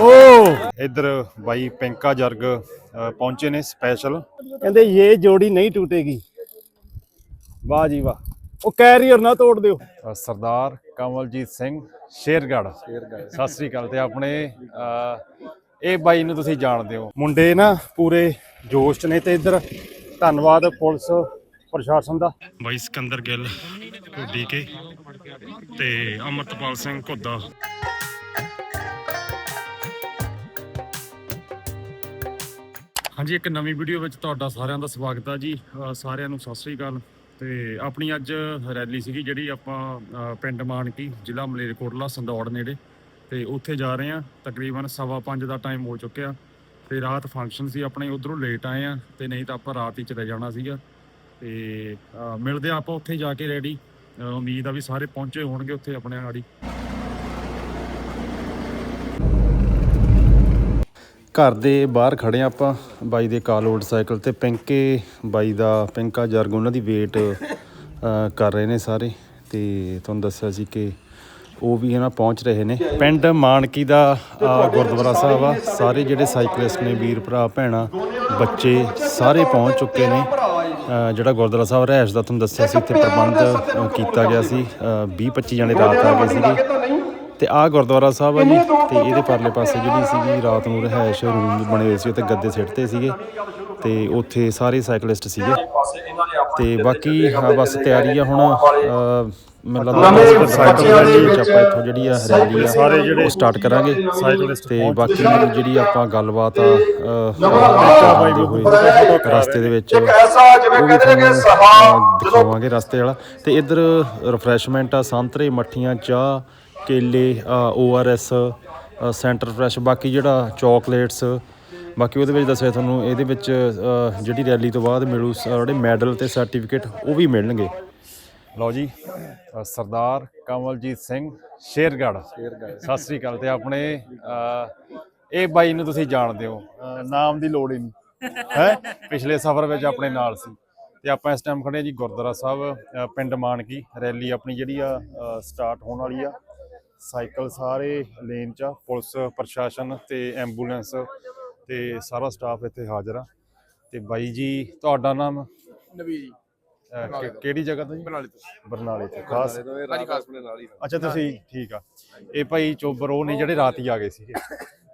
ਓ ਇੱਧਰ ਬਾਈ ਪਿੰਕਾ ਜਰਗ ਪਹੁੰਚੇ ਨੇ ਸਪੈਸ਼ਲ ਕਹਿੰਦੇ ਇਹ ਜੋੜੀ ਨਹੀਂ ਟੁੱਟੇਗੀ। ਵਾਹ ਜੀ ਵਾਹ। ਉਹ ਕੈਰੀਅਰ ਨਾ ਤੋੜ ਦਿਓ। ਸਰਦਾਰ ਕਮਲਜੀਤ ਸਿੰਘ ਸ਼ੇਰਗੜ ਸਤਿ ਸ੍ਰੀ ਅਕਾਲ ਤੇ ਆਪਣੇ ਇਹ ਬਾਈ ਨੂੰ ਤੁਸੀਂ ਜਾਣਦੇ ਹੋ। ਮੁੰਡੇ ਨਾ ਪੂਰੇ ਜੋਸ਼ ਚ ਨੇ ਤੇ ਇੱਧਰ ਧੰਨਵਾਦ ਪੁਲਿਸ ਪ੍ਰਸ਼ਾਸਨ ਦਾ। ਬਾਈ ਸਿਕੰਦਰ ਗਿੱਲ ਡੀਕੇ ਤੇ ਅਮਰਤਪਾਲ ਸਿੰਘ ਘੁੱਦਾ। ਹਾਂਜੀ, ਇੱਕ ਨਵੀਂ ਵੀਡੀਓ ਵਿੱਚ ਤੁਹਾਡਾ ਸਾਰਿਆਂ ਦਾ ਸਵਾਗਤ ਹੈ ਜੀ। ਸਾਰਿਆਂ ਨੂੰ ਸਤਿ ਸ੍ਰੀ ਅਕਾਲ। ਤੇ ਆਪਣੀ ਅੱਜ ਰੈਲੀ ਸੀਗੀ ਜਿਹੜੀ ਆਪਾਂ ਪਿੰਡ ਮਾਨਕੀ ਜ਼ਿਲ੍ਹਾ ਮਲੇਰਕੋਟਲਾ ਸੰਦੌੜ ਨੇੜੇ। ਤੇ ਉੱਥੇ ਜਾ ਰਹੇ ਆ ਤਕਰੀਬਨ ਸਵਾ ਪੰਜ ਦਾ ਟਾਈਮ ਹੋ ਚੁੱਕਿਆ। ਤੇ ਰਾਤ ਫੰਕਸ਼ਨ ਸੀ ਆਪਣੇ, ਉਧਰੋਂ ਲੇਟ ਆਏ ਆ ਤੇ ਨਹੀਂ ਤਾਂ ਆਪਾਂ ਰਾਤ ਹੀ ਚਲੇ ਜਾਣਾ ਸੀਗਾ। ਤੇ ਮਿਲਦੇ ਆ ਆਪਾਂ ਉੱਥੇ ਜਾ ਕੇ ਰੈਡੀ ਉਮੀਦ ਆ ਵੀ ਸਾਰੇ ਪਹੁੰਚੇ ਹੋਣਗੇ ਉੱਥੇ ਆਪਣੇ ਆੜੀ। ਘਰ ਦੇ ਬਾਹਰ ਖੜੇ ਆ ਆਪਾਂ, ਬਾਈ ਦੇ ਕਾਲੋਡ ਸਾਈਕਲ ਤੇ ਪਿੰਕੇ, ਬਾਈ ਦਾ ਪਿੰਕਾ ਜਰਗ, ਉਹਨਾਂ ਦੀ ਵੇਟ ਕਰ ਰਹੇ ਨੇ ਸਾਰੇ। ਤੇ ਤੁਹਾਨੂੰ ਦੱਸਿਆ ਸੀ ਕਿ ਉਹ ਵੀ ਹਨਾ ਪਹੁੰਚ ਰਹੇ ਨੇ। ਪਿੰਡ ਮਾਨਕੀ ਦਾ ਗੁਰਦੁਆਰਾ ਸਾਹਿਬ ਆ। ਸਾਰੇ ਜਿਹੜੇ ਸਾਈਕਲਿਸਟ ਨੇ, ਵੀਰ ਭਰਾ, ਭੈਣਾ, ਬੱਚੇ, ਸਾਰੇ ਪਹੁੰਚ ਚੁੱਕੇ ਨੇ। ਜਿਹੜਾ ਗੁਰਦੁਆਰਾ ਸਾਹਿਬ ਰਹਿਸ਼ ਦਾ ਤੁਹਾਨੂੰ ਦੱਸਿਆ ਸੀ, ਇੱਥੇ ਪ੍ਰਬੰਧ ਕੀਤਾ ਗਿਆ ਸੀ। 20 25 ਜਣੇ ਰਾਤ ਆ ਗਏ ਸੀਗੇ। ਤੇ ਆਹ ਗੁਰਦੁਆਰਾ ਸਾਹਿਬ ਆ ਜੀ ਤੇ ਇਹਦੇ ਪਰਲੇ ਪਾਸੇ ਜਿਹੜੀ ਸੀਗੀ ਰਾਤ ਨੂੰ ਰਹਿائش ਰੂਮ ਬਣੇ ਹੋਏ ਸੀ ਤੇ ਗੱਦੇ ਸਿੱਟਦੇ ਸੀਗੇ। ਤੇ ਉੱਥੇ ਸਾਰੇ ਸਾਈਕਲਿਸਟ ਸੀਗੇ। ਤੇ ਬਾਕੀ ਬਸ ਤਿਆਰੀ ਆ ਹੁਣ ਮੈਨੂੰ ਲੱਗਦਾ ਸਾਈਕਲ ਰੈਲੀ ਆਪਾਂ ਇੱਥੋਂ ਜਿਹੜੀ ਆ ਰੈਲੀ ਆ ਸਾਰੇ ਜਿਹੜੇ ਸਟਾਰਟ ਕਰਾਂਗੇ। ਸਾਈਕਲਿਸਟ ਤੇ ਬਾਕੀ ਜਿਹੜੀ ਆਪਾਂ ਗੱਲਬਾਤ ਆ ਰਸਤੇ ਦੇ ਵਿੱਚ ਇੱਕ ਐਸਾ ਜਿਵੇਂ ਕਹਿੰਦੇ ਨੇ ਕਿ ਸਹਾ ਦਿਖਾਵਾਂਗੇ ਰਸਤੇ ਵਾਲਾ। ਤੇ ਇੱਧਰ ਰਿਫਰੈਸ਼ਮੈਂਟ ਆ ਸੰਤਰੇ ਮੱਠੀਆਂ ਚਾਹ ਕੇਲੇ ਓਆਰਐਸ ਸੈਂਟਰ ਫਰੈਸ਼ ਬਾਕੀ ਜਿਹੜਾ ਚਾਕਲੇਟਸ ਬਾਕੀ ਉਹਦੇ ਵਿੱਚ ਦੱਸਿਆ ਤੁਹਾਨੂੰ ਇਹਦੇ ਵਿੱਚ ਜਿਹੜੀ ਰੈਲੀ ਤੋਂ ਬਾਅਦ ਮਿਲੂ ਜਿਹੜੇ ਮੈਡਲ ਤੇ ਸਰਟੀਫਿਕੇਟ ਉਹ ਵੀ ਮਿਲਣਗੇ। ਲਓ ਜੀ ਸਰਦਾਰ ਕਮਲਜੀਤ ਸਿੰਘ ਸ਼ੇਰਗੜ ਸਤਿ ਸ੍ਰੀ ਅਕਾਲ ਤੇ ਆਪਣੇ ਇਹ ਬਾਈ ਨੂੰ ਤੁਸੀਂ ਜਾਣਦੇ ਹੋ। ਨਾਮ ਦੀ ਲੋੜ ਹੀ ਨਹੀਂ। ਹੈ? ਪਿਛਲੇ ਸਫ਼ਰ ਵਿੱਚ ਆਪਣੇ ਨਾਲ ਸੀ। ਤੇ ਆਪਾਂ ਇਸ ਟਾਈਮ ਖੜੇ ਜੀ ਗੁਰਦੁਆਰਾ ਸਾਹਿਬ ਪਿੰਡ ਮਾਨਕੀ। ਰੈਲੀ ਆਪਣੀ ਜਿਹੜੀ ਆ ਸਟਾਰਟ ਹੋਣ ਵਾਲੀ ਆ। ਸਾਈਕਲ ਸਾਰੇ ਲੇਨ 'ਚ ਆ ਪੁਲਿਸ ਪ੍ਰਸ਼ਾਸਨ ਤੇ ਐਂਬੂਲੈਂਸ ਤੇ ਸਾਰਾ ਸਟਾਫ ਇੱਥੇ ਹਾਜ਼ਰ ਆ। ਤੇ ਬਾਈ ਜੀ ਤੁਹਾਡਾ ਨਾਮ? ਨਵੀ ਜੀ। ਅਹ, ਕਿ- ਕਿਹੜੀ ਜਗ੍ਹਾ ਤੋਂ ਜੀ? ਬਰਨਾਲੇ ਤੋਂ। ਬਰਨਾਲੇ ਤੋਂ ਖਾਸ ਰਾਜੀ ਖਾਸਪੁਰੇ ਨਾਲ ਹੀ ਅੱਛਾ ਤੁਸੀਂ ਠੀਕ ਆ। ਇਹ ਭਾਈ ਚੋਬਰ ਉਹ ਨੇ ਜਿਹੜੇ ਰਾਤ ਹੀ ਆ ਗਏ ਸੀਗੇ।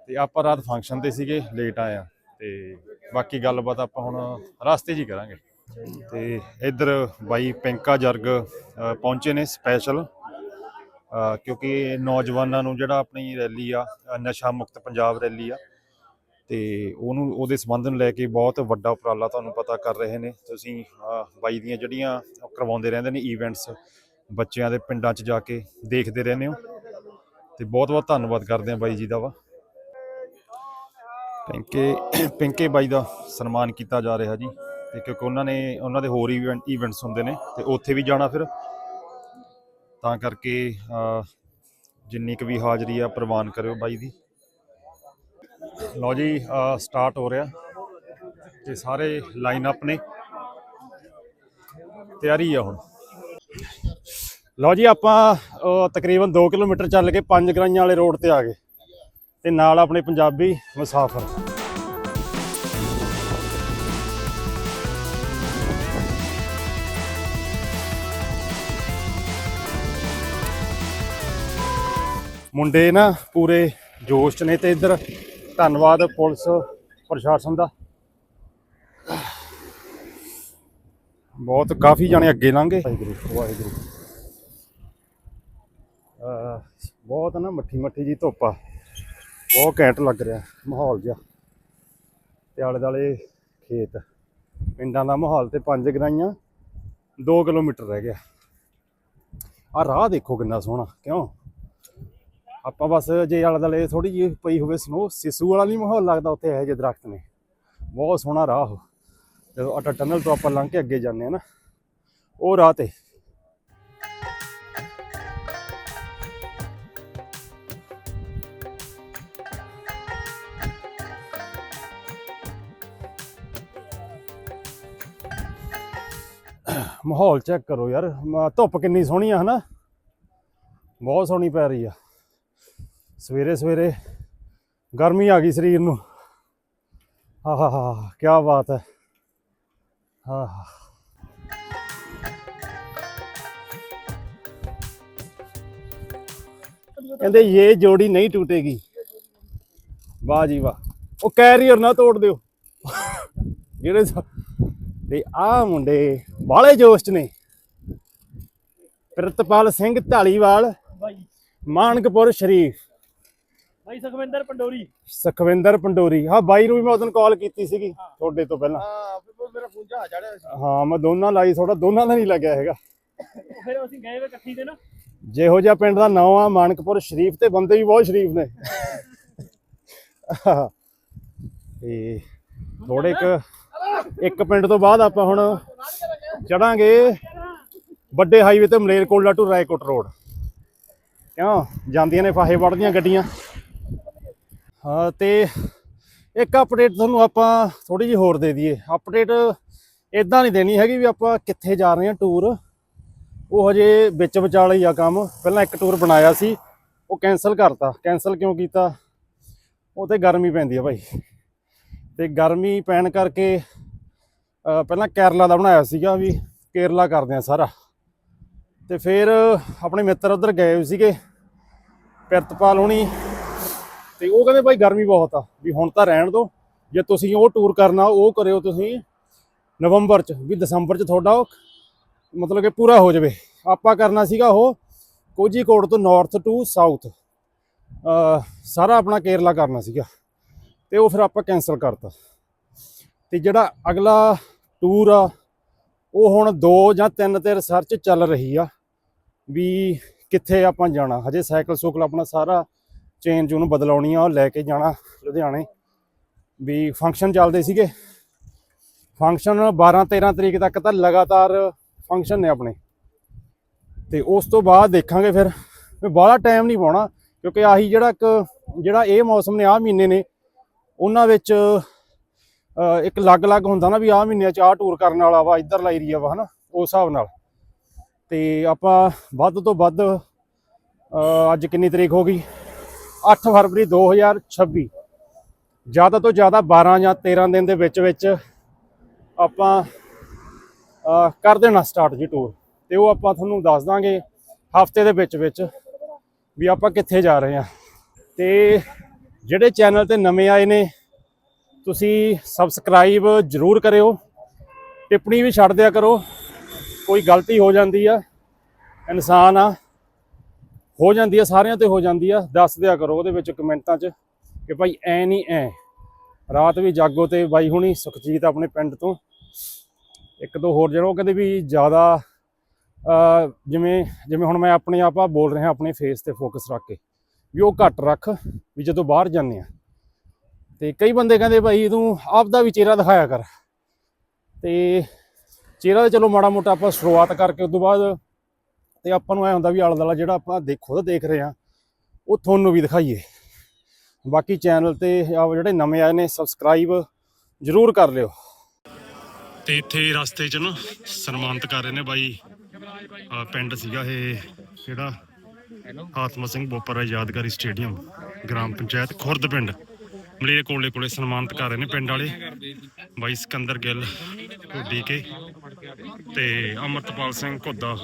ਤੇ ਆਪਾਂ ਰਾਤ ਫੰਕਸ਼ਨ ਤੇ ਸੀਗੇ ਲੇਟ ਆਏ ਆ। ਤੇ ਬਾਕੀ ਗੱਲਬਾਤ ਆਪਾਂ ਹੁਣ ਰਸਤੇ 'ਚ ਹੀ ਕਰਾਂਗੇ। ਤੇ ਇੱਧਰ ਬਾਈ ਪਿੰਕਾ ਜਰਗ ਪਹੁੰਚੇ ਨੇ ਸਪੈਸ਼ਲ ਕਿਉਂਕਿ ਨੌਜਵਾਨਾਂ ਨੂੰ ਜਿਹੜਾ ਆਪਣੀ ਰੈਲੀ ਆ ਨਸ਼ਾ ਮੁਕਤ ਪੰਜਾਬ ਰੈਲੀ ਆ, ਤੇ ਉਹਨੂੰ, ਉਹਦੇ ਸੰਬੰਧ ਨੂੰ ਲੈ ਕੇ ਬਹੁਤ ਵੱਡਾ ਉਪਰਾਲਾ ਤੁਹਾਨੂੰ ਪਤਾ ਕਰ ਰਹੇ ਨੇ। ਤੁਸੀਂ ਬਾਈ ਦੀਆਂ ਜਿਹੜੀਆਂ ਉਹ ਕਰਵਾਉਂਦੇ ਰਹਿੰਦੇ ਨੇ ਇਵੈਂਟਸ ਬੱਚਿਆਂ ਦੇ ਪਿੰਡਾਂ 'ਚ ਜਾ ਕੇ ਦੇਖਦੇ ਰਹਿੰਦੇ ਹੋ। ਤੇ ਬਹੁਤ ਬਹੁਤ ਧੰਨਵਾਦ ਕਰਦੇ ਹਾਂ ਬਾਈ ਜੀ ਦਾ ਵਾ। ਪਿੰਕੇ ਪਿੰਕੇ ਬਾਈ ਦਾ ਸਨਮਾਨ ਕੀਤਾ ਜਾ ਰਿਹਾ ਜੀ। ਤੇ ਕਿਉਂਕਿ ਉਹਨਾਂ ਨੇ, ਉਹਨਾਂ ਦੇ ਹੋਰ ਇਵੈਂਟ ਇਵੈਂਟਸ ਹੁੰਦੇ ਨੇ, ਤੇ ਉੱਥੇ ਵੀ ਜਾਣਾ ਫਿਰ। ਤਾਂ ਕਰਕੇ ਜਿੰਨੀ ਕੁ ਵੀ ਹਾਜ਼ਰੀ ਆ, ਪ੍ਰਵਾਨ ਕਰਿਓ ਬਾਈ ਦੀ। ਲਓ ਜੀ ਸਟਾਰਟ ਹੋ ਰਿਹਾ। ਤੇ ਸਾਰੇ ਲਾਈਨ ਅਪ ਨੇ। ਤਿਆਰੀ ਆ ਹੁਣ। ਲਓ ਜੀ, ਆਪਾਂ ਤਕਰੀਬਨ 2 ਕਿਲੋਮੀਟਰ ਚੱਲ ਕੇ ਪੰਜ ਗਰਾਈਆਂ ਵਾਲੇ ਰੋਡ ਤੇ ਆ ਗਏ। ਤੇ ਨਾਲ ਆਪਣੇ ਪੰਜਾਬੀ ਮੁਸਾਫਰ। ਮੁੰਡੇ ਨਾ ਪੂਰੇ ਜੋਸ਼ ਚ ਨੇ ਤੇ ਇੱਧਰ ਧੰਨਵਾਦ ਪੁਲਿਸ ਪ੍ਰਸ਼ਾਸਨ ਦਾ। ਬਹੁਤ ਕਾਫੀ ਜਾਣੇ ਅੱਗੇ ਲੰਘੇ ਵਾਹਿਗੁਰੂ ਵਾਹਿਗੁਰੂ। ਬਹੁਤ ਨਾ ਮੱਠੀ ਮੱਠੀ ਜੀ ਧੁੱਪ ਆ। ਬਹੁਤ ਘੈਂਟ ਲੱਗ ਰਿਹਾ ਮਾਹੌਲ ਜਿਹਾ। ਤੇ ਆਲੇ ਦਾਲੇ ਖੇਤ। ਪਿੰਡਾਂ ਦਾ ਮਾਹੌਲ ਤੇ ਪੰਜ ਗਰਾਈਆਂ 2 ਕਿਲੋਮੀਟਰ ਰਹਿ ਗਿਆ। ਆ ਰਾਹ ਦੇਖੋ ਕਿੰਨਾ ਸੋਹਣਾ, ਕਿਉਂ? ਆਪਾਂ ਬਸ ਜੇ ਆਲੇ ਦਾਲੇ ਥੋੜੀ ਜਿਹੀ ਪਈ ਹੋਵੇ ਸਨੋ ਸਿਸੂ ਵਾਲਾ ਨਹੀਂ ਮਾਹੌਲ ਲੱਗਦਾ ਉੱਥੇ, ਇਹੋ ਜਿਹੇ ਦਰਖਤ ਨੇ। ਬਹੁਤ ਸੋਹਣਾ ਰਾਹ। ਉਹ ਜਦੋਂ ਅਟਾ ਟਨਲ ਤੋਂ ਆਪਾਂ ਲੰਘ ਕੇ ਅੱਗੇ ਜਾਂਦੇ ਆ ਨਾ, ਉਹ ਰਾਹ ਤੇ। ਮਾਹੌਲ ਚੈੱਕ ਕਰੋ ਯਾਰ ਧੁੱਪ ਕਿੰਨੀ ਸੋਹਣੀ ਆ, ਹਨਾ? ਬਹੁਤ ਸੋਹਣੀ ਪੈ ਰਹੀ ਆ। ਸਵੇਰੇ ਸਵੇਰੇ ਗਰਮੀ ਆ ਗਈ ਸਰੀਰ ਨੂੰ। ਹਾ ਹਾ ਹਾ ਕੀ ਬਾਤ ਹੈ। ਹਾਂ ਹਾਂ ਕਹਿੰਦੇ ਇਹ ਜੋੜੀ ਨਹੀਂ ਟੁੱਟੇਗੀ। ਵਾਹ ਜੀ ਵਾਹ। ਉਹ ਕੈਰੀਅਰ ਨਾ ਤੋੜ ਦਿਓ। ਜਿਹੜੇ ਤੇ ਆ ਮੁੰਡੇ ਬਾਲੇ ਜੋਸ਼ ਨੇ। ਪ੍ਰਿਤਪਾਲ ਸਿੰਘ ਢਾਲੀਵਾਲ ਮਾਨਕਪੁਰ ਸ਼ਰੀਫ। ਬਾਈ ਸੁਖਵਿੰਦਰ ਪੰਡੋਰੀ। ਸੁਖਵਿੰਦਰ ਪੰਡੋਰੀ। ਹਾਂ ਬਾਈ ਨੂੰ ਵੀ ਮੈਂ ਉਦੋਂ ਕਾਲ ਕੀਤੀ ਸੀਗੀ ਤੁਹਾਡੇ ਤੋਂ ਪਹਿਲਾਂ। ਹਾਂ ਫਿਰ ਮੇਰਾ ਫੋਨ ਜਾ ਚੜਿਆ ਸੀ। ਹਾਂ ਮੈਂ ਦੋਨਾਂ ਲਾਈ ਥੋੜਾ ਦੋਨਾਂ ਦਾ ਨਹੀਂ ਲੱਗਿਆ ਹੈਗਾ। ਫਿਰ ਅਸੀਂ ਗਏ ਵੇ ਇਕੱਠੀ ਦੇ ਨਾ। ਜਿਹੋ ਜਿਹਾ ਪਿੰਡ ਦਾ ਨਾਂ ਆ ਮਾਨਕਪੁਰ ਸ਼ਰੀਫ ਤੇ ਬੰਦੇ ਵੀ ਬਹੁਤ ਸ਼ਰੀਫ ਨੇ। ਤੇ ਥੋੜੇ ਇੱਕ ਇੱਕ ਪਿੰਡ ਤੋਂ ਬਾਅਦ ਆਪਾਂ ਹੁਣ ਚੜਾਂਗੇ ਵੱਡੇ ਹਾਈਵੇ ਤੇ ਮਲੇਰਕੋਟਲਾ ਟੂ ਰਾਏਕੋਟ ਰੋਡ ਕਿਉਂ? ਜਾਂਦੀਆਂ ਨੇ ਫਾਹੇ ਵੜਦੀਆਂ ਗੱਡੀਆਂ। ਤੇ ਇੱਕ ਅਪਡੇਟ ਤੁਹਾਨੂੰ ਆਪਾਂ ਥੋੜੀ ਜਿਹੀ ਹੋਰ ਦੇ ਦਈਏ। ਅਪਡੇਟ ਇਦਾਂ ਨਹੀਂ ਦੇਣੀ ਹੈਗੀ ਵੀ ਆਪਾਂ ਕਿੱਥੇ ਜਾ ਰਹੇ ਹਾਂ ਟੂਰ ਉਹ ਹਜੇ ਵਿੱਚ ਵਿਚਾਲੇ ਹੀ ਆ ਕੰਮ। ਪਹਿਲਾਂ ਇੱਕ ਟੂਰ ਬਣਾਇਆ ਸੀ, ਉਹ ਕੈਨਸਲ ਕਰਤਾ। ਕੈਨਸਲ ਕਿਉਂ ਕੀਤਾ? ਉਹ ਤੇ ਗਰਮੀ ਪੈਂਦੀ ਆ ਭਾਈ। ਤੇ ਗਰਮੀ ਪੈਣ ਕਰਕੇ ਪਹਿਲਾਂ ਕੇਰਲਾ ਦਾ ਬਣਾਇਆ ਸੀਗਾ ਵੀ ਕੇਰਲਾ ਕਰਦੇ ਆ ਸਾਰਾ। ਤੇ ਫਿਰ ਆਪਣੇ ਮਿੱਤਰ ਉਧਰ ਗਏ ਸੀਗੇ, ਪਿਰਤਪਾਲ ਹੋਣੀ ਤੇ ਉਹ ਕਹਿੰਦੇ ਭਾਈ ਗਰਮੀ ਬਹੁਤ ਆ, ਵੀ ਹੁਣ ਤਾਂ ਰਹਿਣ ਦਿਓ। ਜੇ ਤੁਸੀਂ ਉਹ ਟੂਰ ਕਰਨਾ, ਉਹ ਕਰਿਓ ਤੁਸੀਂ ਨਵੰਬਰ ਚ, ਵੀ ਦਸੰਬਰ ਚ ਤੁਹਾਡਾ ਉਹ ਮਤਲਬ ਕਿ ਪੂਰਾ ਹੋ ਜਾਵੇ। ਆਪਾਂ ਕਰਨਾ ਸੀਗਾ ਉਹ ਕੋਝੀਕੋਡ ਤੋਂ ਨਾਰਥ ਟੂ ਸਾਊਥ ਸਾਰਾ ਆਪਣਾ ਕੇਰਲਾ ਕਰਨਾ ਸੀਗਾ, ਤੇ ਉਹ ਫਿਰ ਆਪਾਂ ਕੈਨਸਲ ਕਰਤਾ। ਤੇ ਜਿਹੜਾ ਅਗਲਾ ਟੂਰ ਆ, ਉਹ ਹੁਣ 2 ਜਾਂ 3 ਤੇ ਰਿਸਰਚ ਚੱਲ ਰਹੀ ਆ, ਵੀ ਕਿੱਥੇ ਆਪਾਂ ਜਾਣਾ। ਹਜੇ ਸਾਈਕਲ ਸੁਕਲ ਆਪਣਾ ਸਾਰਾ ਚੇਂਜ ਉਹਨੂੰ ਬਦਲਾਉਣੀ ਆ, ਉਹ ਲੈ ਕੇ ਜਾਣਾ ਲੁਧਿਆਣੇ। ਵੀ ਫੰਕਸ਼ਨ ਚੱਲਦੇ ਸੀਗੇ। ਫੰਕਸ਼ਨ 12 13 ਤਰੀਕ ਤੱਕ ਤਾਂ ਲਗਾਤਾਰ ਫੰਕਸ਼ਨ ਨੇ ਆਪਣੇ। ਤੇ ਉਸ ਤੋਂ ਬਾਅਦ ਦੇਖਾਂਗੇ ਫਿਰ। ਵੀ ਬਾਹਲਾ ਟਾਈਮ ਨਹੀਂ ਪਾਉਣਾ, ਕਿਉਂਕਿ ਆਹੀ ਜਿਹੜਾ ਇੱਕ, ਜਿਹੜਾ ਇਹ ਮੌਸਮ ਨੇ, ਆਹ ਮਹੀਨੇ ਨੇ, ਉਹਨਾਂ ਵਿੱਚ ਇੱਕ ਅਲੱਗ-ਅਲੱਗ ਹੁੰਦਾ ਨਾ ਵੀ ਆਹ ਮਹੀਨਿਆਂ ਚ ਆਹ ਟੂਰ ਕਰਨ ਵਾਲਾ ਵਾ ਇੱਧਰਲਾ ਏਰੀਆ ਵਾ, ਹਨਾ, ਉਸ ਹਿਸਾਬ ਨਾਲ। ਤੇ ਆਪਾਂ ਵੱਧ ਤੋਂ ਵੱਧ ਅੱਜ ਕਿੰਨੀ ਤਰੀਕ ਹੋ ਗਈ? 8 ਫਰਵਰੀ 2026 ਜ਼ਿਆਦਾ ਤੋਂ ਜ਼ਿਆਦਾ 12 ਜਾਂ 13 ਦਿਨ ਦੇ ਵਿੱਚ ਵਿੱਚ ਆਪਾਂ ਕਰ ਦੇਣਾ ਸਟਾਰਟ ਜੀ ਟੂਰ ਤੇ ਉਹ ਆਪਾਂ ਤੁਹਾਨੂੰ ਦੱਸ ਦਾਂਗੇ ਹਫ਼ਤੇ ਦੇ ਵਿੱਚ ਵਿੱਚ ਵੀ ਆਪਾਂ ਕਿੱਥੇ ਜਾ ਰਹੇ ਹਾਂ। ਤੇ ਜਿਹੜੇ ਚੈਨਲ ਤੇ ਨਵੇਂ ਆਏ ਨੇ, ਤੁਸੀਂ ਸਬਸਕ੍ਰਾਈਬ ਜਰੂਰ ਕਰਿਓ। ਟਿੱਪਣੀ ਵੀ ਛੱਡ ਦਿਆ ਕਰੋ। ਕੋਈ ਗਲਤੀ ਹੋ ਜਾਂਦੀ ਆ, ਇਨਸਾਨ ਆ। ਹੋ ਜਾਂਦੀ ਆ, ਸਾਰਿਆਂ ਤੇ ਹੋ ਜਾਂਦੀ ਆ। ਦੱਸ ਦਿਆ ਕਰੋ ਉਹਦੇ ਵਿੱਚ ਕਮੈਂਟਾਂ 'ਚ ਕਿ ਭਾਈ ਐ ਨਹੀਂ ਐ। ਰਾਤ ਵੀ ਜਾਗੋ ਤੇ ਬਾਈ ਹੁਣੀ ਸੁਖਜੀਤ ਆਪਣੇ ਪਿੰਡ ਤੋਂ। ਇੱਕ ਦੋ ਹੋਰ ਜਿਹੜਾ ਉਹ ਕਹਿੰਦੇ ਵੀ ਜ਼ਿਆਦਾ ਜਿਵੇਂ ਜਿਵੇਂ ਹੁਣ ਮੈਂ ਆਪਣੇ ਆਪ ਆ ਬੋਲ ਰਿਹਾ ਆਪਣੇ ਫੇਸ ਤੇ ਫੋਕਸ ਰੱਖ ਕੇ ਵੀ ਉਹ ਘੱਟ ਰੱਖ ਵੀ ਜਦੋਂ ਬਾਹਰ ਜਾਂਦੇ ਆ। ਤੇ ਕਈ ਬੰਦੇ ਕਹਿੰਦੇ ਭਾਈ ਤੂੰ ਆਪਦਾ ਵੀ ਚਿਹਰਾ ਦਿਖਾਇਆ ਕਰ। ਤੇ ਚਿਹਰਾ ਤਾਂ ਚਲੋ ਮਾੜਾ ਮੋਟਾ ਆਪਾਂ ਸ਼ੁਰੂਆਤ ਕਰਕੇ ਉਸ ਤੋਂ ਬਾਅਦ ਤੇ ਆਪਾਂ ਨੂੰ ਐ ਹੁੰਦਾ ਵੀ ਆਲਾ ਦੁਆਲਾ ਜਿਹੜਾ ਆਪਾਂ ਦੇਖੋ ਤਾਂ ਦੇਖ ਰਹੇ ਆ ਉਹ ਤੁਹਾਨੂੰ ਵੀ ਦਿਖਾਈਏ। ਬਾਕੀ ਚੈਨਲ ਤੇ ਆ ਜਿਹੜੇ ਨਵੇਂ ਆਏ ਨੇ ਸਬਸਕ੍ਰਾਈਬ ਜਰੂਰ ਕਰ ਲਿਓ। ਤੇ ਇੱਥੇ ਰਸਤੇ 'ਚ ਨਾ ਸਨਮਾਨਿਤ ਕਰ ਰਹੇ ਨੇ ਬਾਈ ਪਿੰਡ ਸੀਗਾ ਇਹ, ਜਿਹੜਾ ਆਤਮਾ ਸਿੰਘ ਬੋਪਰਾ ਯਾਦਗਾਰੀ ਸਟੇਡੀਅਮ, ਗ੍ਰਾਮ ਪੰਚਾਇਤ ਖੁਰਦ ਪਿੰਡ। ਮਲੇਰ ਕੋਲੇ ਕੋਲੇ ਸਨਮਾਨਿਤ ਕਰ ਰਹੇ ਨੇ ਪਿੰਡ ਵਾਲੇ, ਬਾਈ ਸਿਕੰਦਰ ਗਿੱਲ ਢੋਡੀ ਕੇ ਤੇ ਅਮਰਤਪਾਲ ਸਿੰਘ ਘੁੱਦਾ।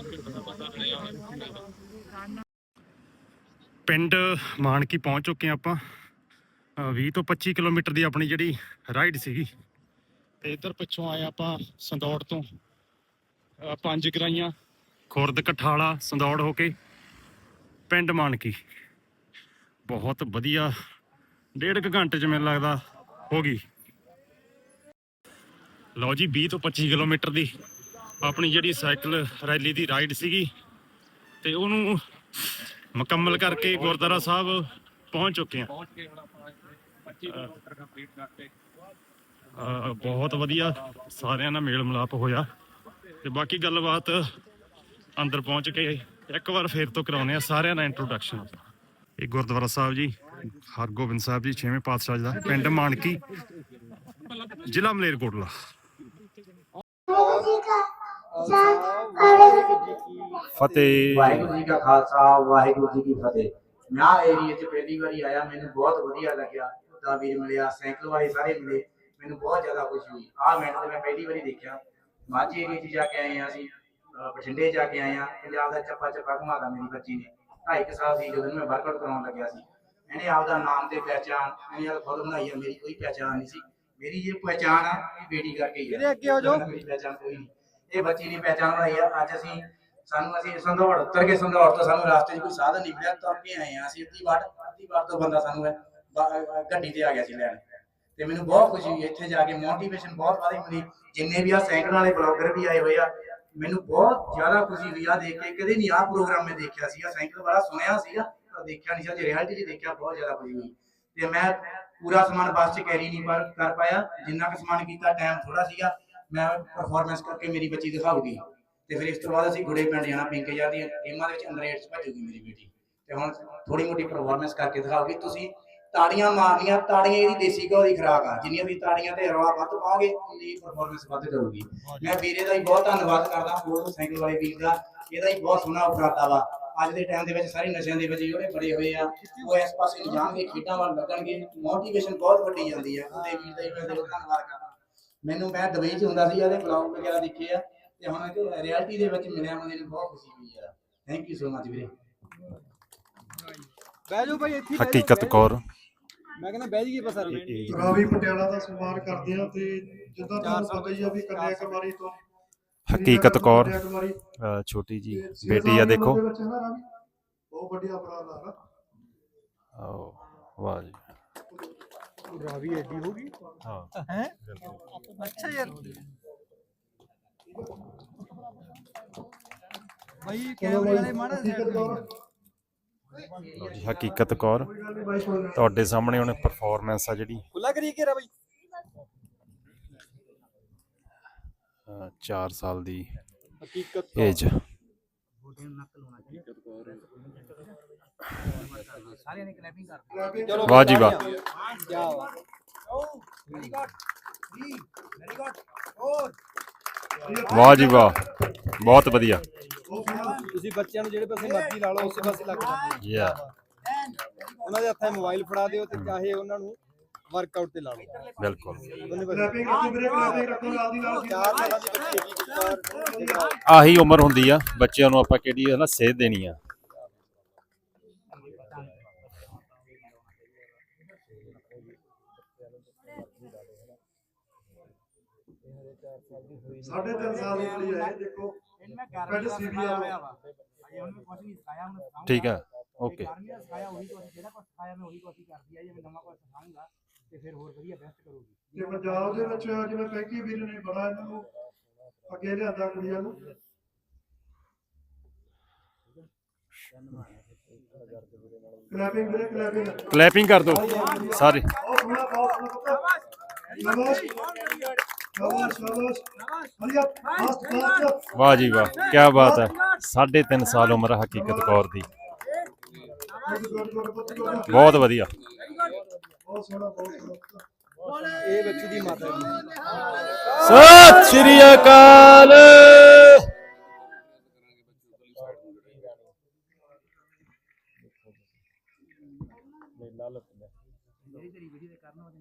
ਪਿੰਡ ਮਾਨਕੀ ਪਹੁੰਚ ਚੁੱਕੇ ਹਾਂ ਆਪਾਂ। ਅ, 20 ਤੋਂ 25 ਕਿਲੋਮੀਟਰ ਦੀ ਆਪਣੀ ਜਿਹੜੀ ਰਾਈਡ ਸੀਗੀ। ਤੇ ਇੱਧਰ ਪਿੱਛੋਂ ਆਏ ਆਪਾਂ ਸੰਦੌੜ ਤੋਂ। ਪੰਜ ਗਰਾਈਆਂ ਖੁਰਦ ਕਠਾਲਾ ਸੰਦੌੜ ਹੋ ਕੇ ਪਿੰਡ ਮਾਨਕੀ। ਬਹੁਤ ਵਧੀਆ ਡੇਢ ਕੁ ਘੰਟੇ ਚ ਮੈਨੂੰ ਲੱਗਦਾ ਹੋ ਗਈ। ਲਓ ਜੀ 20 ਤੋਂ 25 ਕਿਲੋਮੀਟਰ ਦੀ ਆਪਣੀ ਜਿਹੜੀ ਸਾਈਕਲ ਰੈਲੀ ਦੀ ਰਾਈਡ ਸੀਗੀ। ਤੇ ਉਹਨੂੰ ਮੁਕੰਮਲ ਕਰਕੇ ਗੁਰਦੁਆਰਾ ਸਾਹਿਬ ਪਹੁੰਚ ਚੁੱਕੇ ਹਾਂ। ਬਹੁਤ ਵਧੀਆ ਸਾਰਿਆਂ ਨਾਲ ਮੇਲ ਮਿਲਾਪ ਹੋਇਆ ਤੇ ਬਾਕੀ ਗੱਲਬਾਤ ਅੰਦਰ ਪਹੁੰਚ ਕੇ ਇੱਕ ਵਾਰ ਫੇਰ ਤੋਂ ਕਰਾਉਨੇ ਆ ਸਾਰਿਆਂ ਦਾ ਇੰਟਰੋਡਕਸ਼ਨ ਇਹ ਗੁਰਦੁਆਰਾ ਸਾਹਿਬ ਜੀ ਹਰਗੋਬਿੰਦ ਸਾਹਿਬ ਜੀ 6ਵੇਂ ਪਾਤਸ਼ਾਹ ਜੀ ਦਾ ਪਿੰਡ ਮਾਨਕੀ ਜ਼ਿਲ੍ਹਾ ਮਲੇਰਕੋਟਲਾ। ਫਤਿਹ। ਵਾਹਿਗੁਰੂ ਜੀ ਕਾ ਖਾਲਸਾ ਵਾਹਿਗੁਰੂ ਜੀ ਕੀ ਫਤਿਹ। ਮੈਂ ਏਰੀਆ 'ਚ ਪਹਿਲੀ ਵਾਰੀ ਆਇਆ ਮੈਨੂੰ ਬਹੁਤ ਵਧੀਆ ਲੱਗਿਆ। ਦਾ ਵੀਰ ਮਿਲਿਆ ਸਾਈਕਲ ਵਾਲੇ ਸਾਰੇ ਮਿਲੇ ਮੈਨੂੰ ਬਹੁਤ ਜ਼ਿਆਦਾ ਖੁਸ਼ੀ ਹੋਈ। ਆਹ ਮਿੰਟ ਤੇ ਮੈਂ ਪਹਿਲੀ ਵਾਰੀ ਦੇਖਿਆ ਮਾਝੇ ਏਰੀਆ 'ਚ ਜਾ ਕੇ ਆਏ ਹਾਂ ਅਸੀਂ ਅਹ ਬਠਿੰਡੇ ਜਾ ਕੇ ਆਏ ਪੰਜਾਬ ਦਾ ਚੱਪਾ ਚੱਪਾ ਘੁਮਾਦਾ ਮੇਰੀ ਬੱਚੀ ਨੇ। ਢਾਈ ਕੁ ਸਾਲ ਸੀ ਜਦੋਂ ਮੈਂ ਵਰਕਆਊਟ ਕਰਾਉਣ ਲੱਗਿਆ ਸੀ। ਇਹਨੇ ਆਪਦਾ ਨਾਮ ਤੇ ਪਹਿਚਾਨ ਇਹਨੇ ਆਪ ਖੁਦ ਬਣਾਈ ਆ ਮੇਰੀ ਕੋਈ ਪਹਿਚਾਨ ਨਹੀਂ ਸੀ। ਮੇਰੀ ਪਹਿਚਾਨ ਆ ਇਹ ਬੇਟੀ ਕਰਕੇ ਹੀ ਆ। ਅੱਗੇ ਹੋ ਜਾਓ। ਮੇਰੀ ਪਹਿਚਾਨ ਕੋਈ ਨਹੀਂ। ਇਹ ਬੱਚੀ ਦੀ ਪਹਿਚਾਣ ਬਣਾਈ ਆ। ਅੱਜ ਅਸੀਂ ਸਾਨੂੰ ਅਸੀਂ ਸੰਧੌੜ ਉੱਤਰ ਕੇ ਸੰਧੌੜ ਤੋਂ ਸਾਨੂੰ ਰਾਸਤੇ 'ਚ ਕੋਈ ਸਾਧਨ ਨਹੀਂ ਮਿਲਿਆ। ਤੁਰ ਕੇ ਆਏ ਆ। ਅਸੀਂ ਅੱਧੀ ਵਾਰ ਅੱਧੀ ਵਾਰ ਤੋਂ ਬੰਦਾ ਸਾਨੂੰ ਇਹ ਗੱਡੀ ਤੇ ਆ ਗਿਆ ਸੀ ਲੈਣ। ਤੇ ਮੈਨੂੰ ਬਹੁਤ ਖੁਸ਼ੀ ਹੋਈ ਇੱਥੇ ਜਾ ਕੇ। ਮੋਟੀਵੇਸ਼ਨ ਬਹੁਤ ਵਾਰੀ ਮਿਲੀ। ਜਿੰਨੇ ਵੀ ਆ ਸਾਈਕਲ ਵਾਲੇ ਬਲੌਗਰ ਵੀ ਆਏ ਹੋਏ ਆ, ਮੈਨੂੰ ਬਹੁਤ ਜ਼ਿਆਦਾ ਖੁਸ਼ੀ ਹੋਈ। ਆ ਦੇਖ ਕੇ ਕਦੇ ਨਹੀਂ ਆ ਪ੍ਰੋਗਰਾਮ ਮੈਂ ਦੇਖਿਆ ਸੀਗਾ। ਸਾਈਕਲ ਵਾਲਾ ਸੁਣਿਆ ਸੀਗਾ, ਪਰ ਦੇਖਿਆ ਨਹੀਂ ਸੀ। ਅੱਜ ਰਿਐਲਿਟੀ 'ਚ ਦੇਖਿਆ ਬਹੁਤ ਜ਼ਿਆਦਾ ਖੁਸ਼ੀ ਹੋਈ। ਤੇ ਮੈਂ ਪੂਰਾ ਸਮਾਨ ਬੱਸ 'ਚ ਕੈਰੀ ਨਹੀਂ ਪਰ ਕਰ ਪਾਇਆ। ਜਿੰਨਾ ਕੁ ਸਮਾਨ ਕੀਤਾ ਟਾਈਮ ਥੋੜਾ ਸੀਗਾ। ਮੈਂ ਪਰਫਾਰਮੈਂਸ ਕਰਕੇ ਮੇਰੀ ਬੱਚੀ ਦਿਖਾਊਗੀ। ਤੇ ਫਿਰ ਇਸ ਤੋਂ ਬਾਅਦ ਅਸੀਂ ਗੁੜੇ ਪਿੰਡ ਜਾਣਾ, ਪਿੰਕ ਹਜ਼ਾਰ ਦੀਆਂ ਗੇਮਾਂ ਦੇ ਵਿੱਚ ਅੰਡਰ 8 ਭੱਜੂਗੀ ਮੇਰੀ ਬੇਟੀ। ਤੇ ਹੁਣ ਥੋੜੀ ਮੋਟੀ ਪਰਫਾਰਮੈਂਸ ਕਰਕੇ ਦਿਖਾਊਗੀ। ਤੁਸੀਂ ਤਾੜੀਆਂ ਮਾਰਨੀਆਂ, ਤਾੜੀਆਂ ਇਹਦੀ ਦੇਸੀ ਘਿਓ ਦੀ ਖੁਰਾਕ ਆ। ਜਿੰਨੀਆਂ ਵੀ ਤਾੜੀਆਂ ਤੇ ਰੌਲਾ ਵੱਧ ਪਾਓਗੇ, ਉਨੀ ਪਰਫਾਰਮੈਂਸ ਵੱਧ ਕਰੂਗੀ ਮੈਂ ਵੀਰੇ ਦਾ ਹੀ ਬਹੁਤ ਧੰਨਵਾਦ ਕਰਦਾ, ਹੋਰ ਸਾਈਕਲ ਵਾਲੇ ਵੀਰ ਦਾ। ਇਹਦਾ ਹੀ ਬਹੁਤ ਸੋਹਣਾ ਉਪਰਾਲਾ ਵਾ। ਅੱਜ ਦੇ ਟਾਈਮ ਦੇ ਵਿੱਚ ਸਾਰੇ ਨਸ਼ਿਆਂ ਦੇ ਵਿੱਚ ਜਿਹੜੇ ਬੜੇ ਹੋਏ ਆ। ਉਹ ਇਸ ਪਾਸੇ ਨਹੀਂ ਜਾਣਗੇ, ਖੇਡਾਂ ਵੱਲ ਲੱਗਣਗੇ। ਮੋਟੀਵੇਸ਼ਨ ਬਹੁਤ ਵੱਡੀ ਜਾਂਦੀ ਹੈ ਉਹਦੇ ਵੀਰ ਦਾ ਹੀ ਮੈਂ ਧੰਨਵਾਦ ਕਰਦਾ। ਮੈਨੂੰ ਮੈਂ ਦੁਬਈ 'ਚ ਹੁੰਦਾ ਸੀ ਇਹਦੇ ਬਲੌਗ ਵਗੈਰਾ ਦੇਖੇ ਆ ਤੇ ਹੁਣ ਇਹ ਰਿਐਲਿਟੀ ਦੇ ਵਿੱਚ ਮਿਲਿਆ ਮੈਨੂੰ ਬਹੁਤ ਖੁਸ਼ੀ ਹੋਈ ਆ ਥੈਂਕ ਯੂ ਸੋ ਮਚ ਵੀਰੇ। ਬਹਿ ਜਾਓ ਭਾਈ ਇੱਥੇ ਹਕੀਕਤ ਕੌਰ। ਮੈਂ ਕਹਿੰਦਾ ਬਹਿ ਜਾਈਏ ਬਸ ਸਾਰੇ ਰਾਵੀ ਪਟਿਆਲਾ ਦਾ ਸਨਮਾਨ ਕਰਦੇ ਆ ਤੇ ਜਿੱਦਾਂ ਤੁਹਾਨੂੰ ਪਤਾ ਹੀ ਆ ਵੀ ਕੰਨਿਆ ਕੁਮਾਰੀ ਤੋਂ ਹਕੀਕਤ ਕੌਰ। ਛੋਟੀ ਜੀ ਬੇਟੀ ਆ ਦੇਖੋ। ਨਾ ਬਹੁਤ ਵੱਡਾ ਉਪਰਾਲਾ ਹੈ ਆਓ, ਵਾਹ ਜੀ। ਰਾਵੀ ਐਡੀ ਹੋ ਗਈ? ਹਾਂ। ਹੈ? ਅੱਛਾ ਯਾਰ। ਭਾਈ ਕੈਮਰੇ ਵਾਲੇ? ਮਾੜਾ ਹਕੀਕਤ ਕੌਰ। ਲਓ ਜੀ ਹਕੀਕਤ ਕੌਰ। ਬਾਈ ਤੁਹਾਡੇ ਸਾਹਮਣੇ ਉਹਨੇ ਪਰਫਾਰਮੈਂਸ ਆ ਜਿਹੜੀ। ਖੁੱਲਾ ਕਰੀ ਕੇ ਰਾ ਭਾਈ 4 ਸਾਲ ਦੀ ਹਕੀਕਤ ਏਜ ਚਲੋ ਵਾਹ ਜੀ ਵਾਹ। ਕੀ ਬਾਤ ਵਾਹ। ਜੀ ਵਾਹ। ਬਹੁਤ ਵਧੀਆ। ਤੁਸੀਂ ਬੱਚਿਆਂ ਨੂੰ ਜਿਹੜੇ ਪਾਸੇ ਮਰਜ਼ੀ ਲਾ ਲਓ ਉਸੇ ਪਾਸੇ ਲੱਗ ਜਾਂਦੇ ਯਾ ਉਹਨਾਂ ਦੇ ਹੱਥਾਂ 'ਚ ਮੋਬਾਈਲ ਫੜਾ ਦਿਓ ਤੇ ਚਾਹੇ ਉਹਨਾਂ ਨੂੰ ਵਰਕਆਊਟ ਤੇ ਲਾ ਲਓ। ਬਿਲਕੁਲ। ਦੋਨੇ ਪਾਸੇ ਕਲੈਪਿੰਗ ਰੱਖੋ ਵੀਰੇ ਕਲੈਪਿੰਗ ਰੱਖੋ ਨਾਲ ਦੀ ਸਾਲਾਂ ਦੀ ਆ ਸਾਢੇ ਤਿੰਨ ਸਾਲ ਦੀ ਕੁੜੀ ਹੈ ਇਹ ਦੇਖੋ ਪਿੰਡ ਸੀਬੀਆ ਠੀਕ ਹੈ ਓਕੇ ਤੇ ਪੰਜਾਬ ਦੇ ਵਿੱਚ ਜਿਵੇਂ ਪੈਂਕੀ ਵੀਰ ਨੇ ਬੜਾ ਇਹਨਾਂ ਨੂੰ ਅੱਗੇ ਲਿਆਂਦਾ ਕੁੜੀਆਂ ਨੂੰ। ਕਲੈਪਿੰਗ ਵੀਰੇ ਕਲੈਪਿੰਗ ਕਲੈਪਿੰਗ ਕਰ ਦਿਓ ਸਾਰੇ। ਬਹੁਤ ਸੋਹਣਾ ਬਹੁਤ ਸੋਹਣਾ ਪੁੱਤ। ਸ਼ਾਬਾਸ਼ ਸ਼ਾਬਾਸ਼ ਸ਼ਾਬਾਸ਼। ਵਧੀਆ ਫਾਸਟ ਫਾਸਟ ਵਾਹ ਜੀ ਵਾਹ। ਕੀ ਬਾਤ ਹੈ। 3.5 ਸਾਲ ਉਮਰ ਹਕੀਕਤ ਕੌਰ ਦੀ। ਬਹੁਤ ਵਧੀਆ। ਬਹੁਤ ਸੋਹਣਾ ਬਹੁਤ ਸੋਹਣਾ। ਇਹ ਬੱਚੀ ਦੀ ਮਾਤਾ ਜੀ। ਸਤਿ ਸ਼੍ਰੀ ਅਕਾਲ ਕੀ ਬਾਤ ਹੈ ਕੀ ਬਾਤ ਹੈ ਬਹੁਤ ਸੋਹਣਾ ਜਿਵੇਂ ਪ੍ਰੈਸ਼ਰ ਦੀ ਡਿਗਰੀ ਕਰਾਉਂਦਾ ਮੈਂ